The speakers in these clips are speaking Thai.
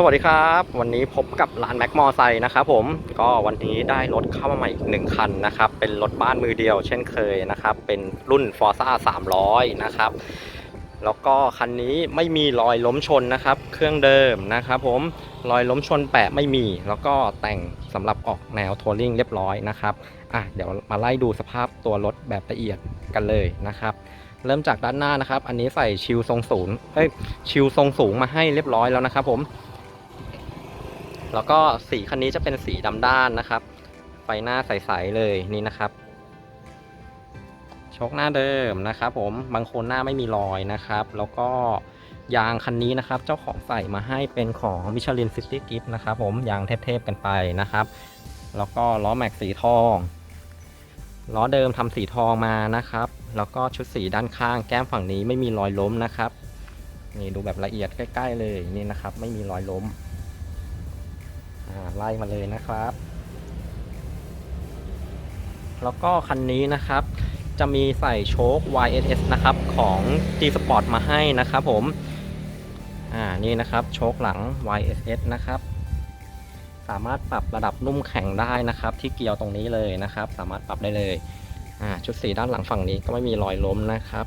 สวัสดีครับ วันนี้พบกับร้านแม็กมอไซค์นะครับผมก็วันนี้ได้รถเข้ามาใหม่อีกหนึ่งคันนะครับ เป็นรถบ้านมือเดียว เช่นเคยนะครับ เป็นรุ่น f o r z a 300 นะครับ แล้วก็คันนี้ไม่มีรอยล้มชนนะครับ เครื่องเดิมนะครับผมรอยล้มชนแปะไม่มี แล้วก็แต่งสำหรับออกแนวทัวริงเรียบร้อยนะครับอะเดี๋ยวมาไล่ดูสภาพตัวรถแบบละเอียดกันเลยนะครับเริ่มจากด้านหน้านะครับ อันนี้ใส่ชิลทรงสูงเอ้ยชิลทรงสูงมาให้เรียบร้อยแล้วนะครับผม แล้วก็สีคันนี้จะเป็นสีดำด้านนะครับ ไฟหน้าใสๆเลยนี่นะครับโชคหน้าเดิมนะครับ ผมบางโคนหน้าไม่มีรอยนะครับ แล้วก็ยางคันนี้นะครับ เจ้าของใส่มาให้เป็นของ Michelin City Gift นะครับ ผมยางเทพๆกันไปนะครับ แล้วก็ล้อแม็กสีทองล้อเดิมทำสีทองมานะครับ แล้วก็ชุดสีด้านข้าง แก้มฝั่งนี้ไม่มีรอยล้มนะครับ นี่ดูแบบละเอียดใกล้ ๆ เลยนี่นะครับ ไม่มีรอยล้ม ไล่มาเลยนะครับ แล้วก็คันนี้นะครับ จะมีใส่โชค YSS นะครับของ G Sport มาให้นะครับผม อ่า นี่นะครับโชคหลัง YSS นะครับสามารถปรับระดับนุ่มแข็งได้นะครับ ที่เกียวตรงนี้เลยนะครับ สามารถปรับได้เลยอ่าชุดสีด้านหลังฝั่งนี้ก็ไม่มีรอยล้มนะครับ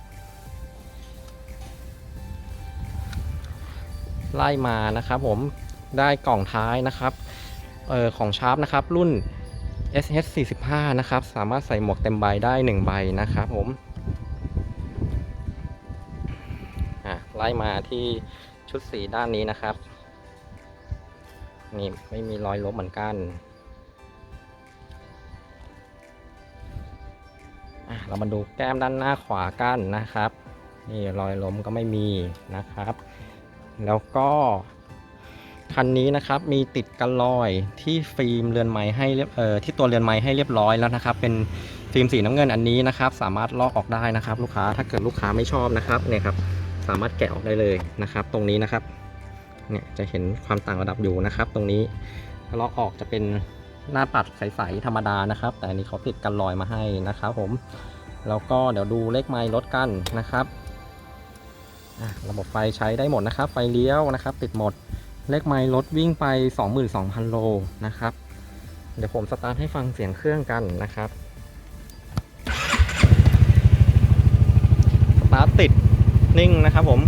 ไล่มานะครับผมได้กล่องท้ายนะครับ เออของชาร์ปนะครับรุ่น SH 45 นะครับสามารถใส่หมวกเต็มใบได้ 1 ใบนะครับผมไล่มาที่ชุดสีด้านนี้นะครับ นี่ไม่มีรอยลบเหมือนกันเรามาดูแก้มด้านหน้าขวากันนะครับ นี่รอยล้มก็ไม่มีนะครับ แล้วก็ คันนี้นะครับมีติดกันรอยที่ฟิล์มเรือนไม้ให้เรียบเอ่อที่ตัวเรือนไม้ให้เรียบร้อยแล้วนะครับ เป็นฟิล์มสีน้ำเงินอันนี้นะครับ สามารถลอกออกได้นะครับ ลูกค้าถ้าเกิดลูกค้าไม่ชอบนะครับเนี่ยครับสามารถแกะออกได้เลยนะครับ ตรงนี้นะครับเนี่ยจะเห็นความต่างระดับอยู่นะครับ ตรงนี้ลอกออกจะเป็นหน้าปัดใสๆธรรมดานะครับ แต่อันนี้เขาติดกันรอยมาให้นะครับ ผมแล้วก็เดี๋ยวดูเลขไมล์รถกันนะครับระบบไฟใช้ได้หมดนะครับ ไฟเลี้ยวนะครับ ติดหมด เลขไมล์รถวิ่งไป 22,000 โลนะครับ เดี๋ยวผมสตาร์ทให้ฟังเสียงเครื่องกันนะครับ สตาร์ทติดนิ่งนะครับผม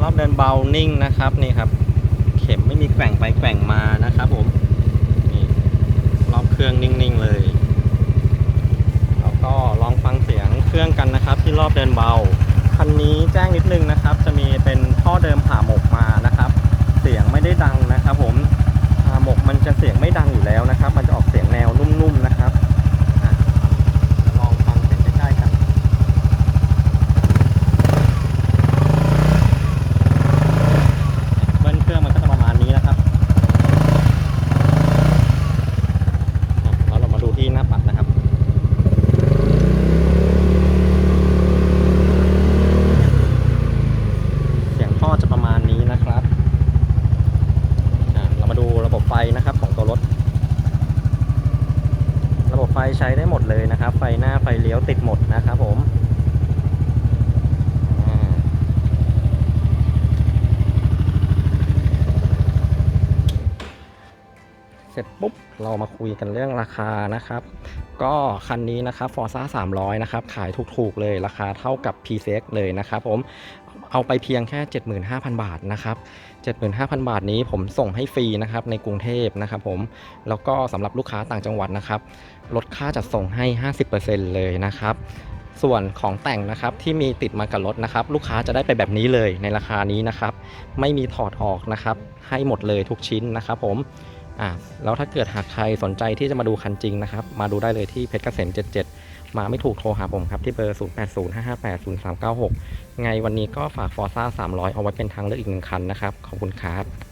รอบเดินเบานิ่งนะครับนี่ครับ เข็มไม่มีแกว่งไปแกว่งมานะครับผมนี่รอบเครื่องนิ่งๆเลย แล้วก็ลองฟังเสียงเครื่องกันนะครับ ที่รอบเดินเบา คันนี้แจ้งนิดนึงนะครับ จะมีเป็นท่อเดิมผ่าหมกมา ด้ดังนะครับผมหมกมันจะเสียงไม่ดังอยู่แล้วนะครับ มันจะออกเสียงแนวนุ่มๆนะครับอะลองฟังเสียงใกล้ๆกันเบิ้ลเครื่องมันก็จะประมาณนี้นะครับอะแล้วเรามาดูที่หน้าปัดนะครับ เสียงท่อจะประมาณนี้นะครับอะเรามาดูระบบไฟ นะครับของตัวรถ ระบบไฟใช้ได้หมดเลยนะครับ ไฟหน้าไฟเลี้ยวติดหมดนะครับผมเสร็จปุ๊บเรามาคุยกันเรื่องราคานะครับ ก็คันนี้นะครับ Forza 300 นะครับ ขายถูกๆเลยราคาเท่ากับ p c x เลยนะครับผม เอาไปเพียงแค่ 75,000 บาทนะครับ 75,000 บาทนี้ผมส่งให้ฟรีนะครับในกรุงเทพนะครับผมแล้วก็สำหรับลูกค้าต่างจังหวัดนะครับลดค่าจัดส่งให้ 50%เลยนะครับส่วนของแต่งนะครับที่มีติดมากับรถนะครับ ลูกค้าจะได้ไปแบบนี้เลยในราคานี้นะครับ ไม่มีถอดออกนะครับ ให้หมดเลยทุกชิ้นนะครับ ผมอ่าแล้วถ้าเกิดหากใครสนใจที่จะมาดูคันจริงนะครับ มาดูได้เลยที่เพชรเกษม 77 มาไม่ถูกโทรหาผมครับ ที่เบอร์ 0805580396 ไงวันนี้ก็ฝากฟอร์ซ่า300 เอาไว้เป็นทางเลือกอีกหนึ่งคันนะครับ ขอบคุณครับ